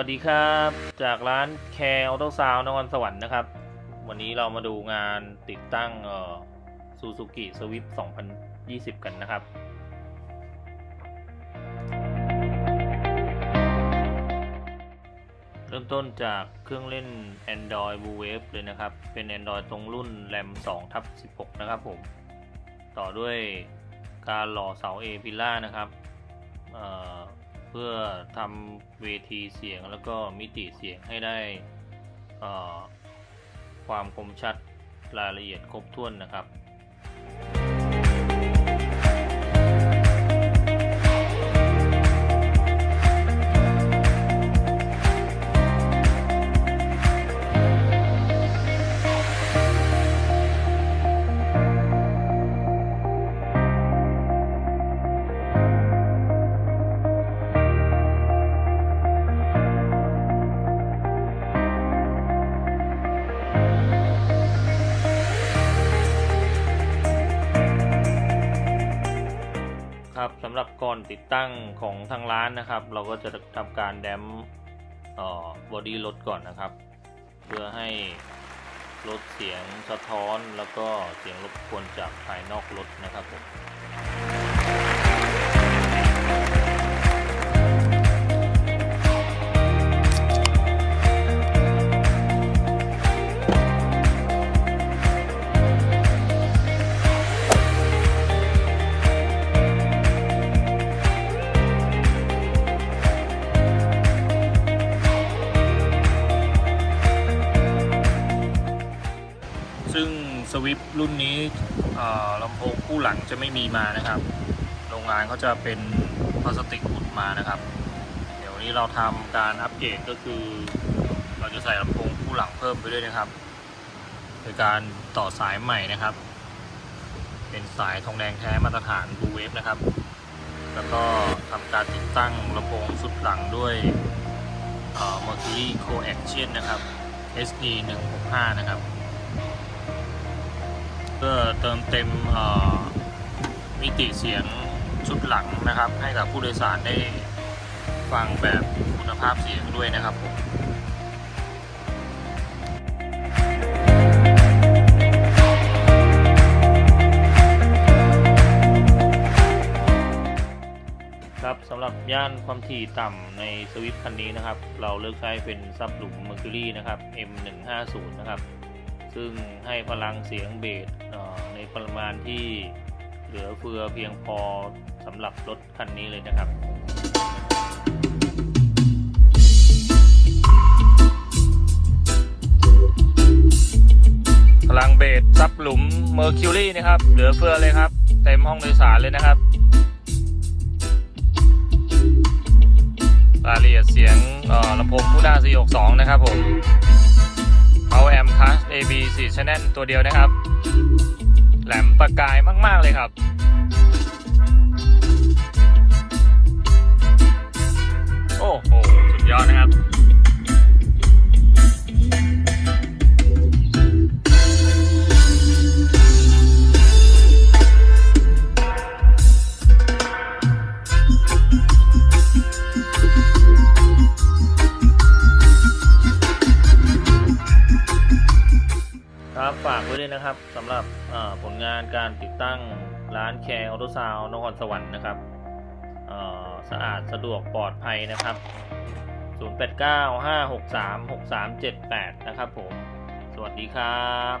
ัสดีครับ จากร้านแคร์ออโต้ซาวนครสวรรค์นะครับ วันนี้เรามาดูงานติดตั้งเอ่อซูซูกิสวิฟ2020 กันนะครับ เริ่มต้นจากเครื่องเล่น Android Blue Wave เลยนะครับ เป็น Android ตรงรุ่น RAM 2ทับ16 นะครับผม ต่อด้วยการหล่อเสา A พิล่านะครับ เพื่อทำเวทีเสียงแล้วก็มิติเสียงให้ได้ความคมชัดรายละเอียดครบถ้วนนะครับ ครับสำหรับก่อนติดตั้งของทางร้านนะครับ เราก็จะทำการแดมบอดี้รถก่อนนะครับ เพื่อให้ลดเสียงสะท้อนแล้วก็เสียงรบกวนจากภายนอกรถนะครับผม สวิฟรุ่นนี้ลำโพงคู่หลังจะไม่มีมานะครับ โรงงานเขาจะเป็นพลาสติกอุดมานะครับ เดี๋ยววันนี้เราทำการอัปเกรดก็คือ เราจะใส่ลำโพงคู่หลังเพิ่มไปด้วยนะครับ โดยการต่อสายใหม่นะครับ เป็นสายทองแดงแท้มาตรฐาน Blue Wave นะครับ แล้วก็ทำการติดตั้งลำโพงสุดหลังด้วยเอ่อ Mercury Coaxial นะครับ SD 165นะครับ เพื่อเติมเต็มมิติเสียงชุดหลังนะครับ ให้กับผู้โดยสารได้ฟังแบบคุณภาพเสียงด้วยนะครับผมครับสำหรับย่านความถี่ต่ำในสวิฟคันนี้นะครับ เราเลือกใช้เป็นซับหลุม Mercury นะครับ M150 นะครับ ซึ่งให้พลังเสียงเบสในปริมาณที่เหลือเฟือเพียงพอสำหรับรถคันนี้เลยนะครับพลังเบสซับหลุม Mercury นะครับ เหลือเฟือเลยครับ เต็มห้องโดยสารเลยนะครับรายละเอียดเสียงลำโพงคู่หน้า462 นะครับผม เอาแอมคัส AB 4 Channel ตัวเดียวนะครับ แหลมประกายมาก ๆ เลยครับ โอ้โห สุดยอดนะครับ ฝากไว้ด้วยนะครับสำหรับผลงานการติดตั้งร้านแคร์ออโตซาวนครสวรรค์นะครับสะอาดสะดวกปลอดภัยนะครับ 0895636378 นะครับผม สวัสดีครับ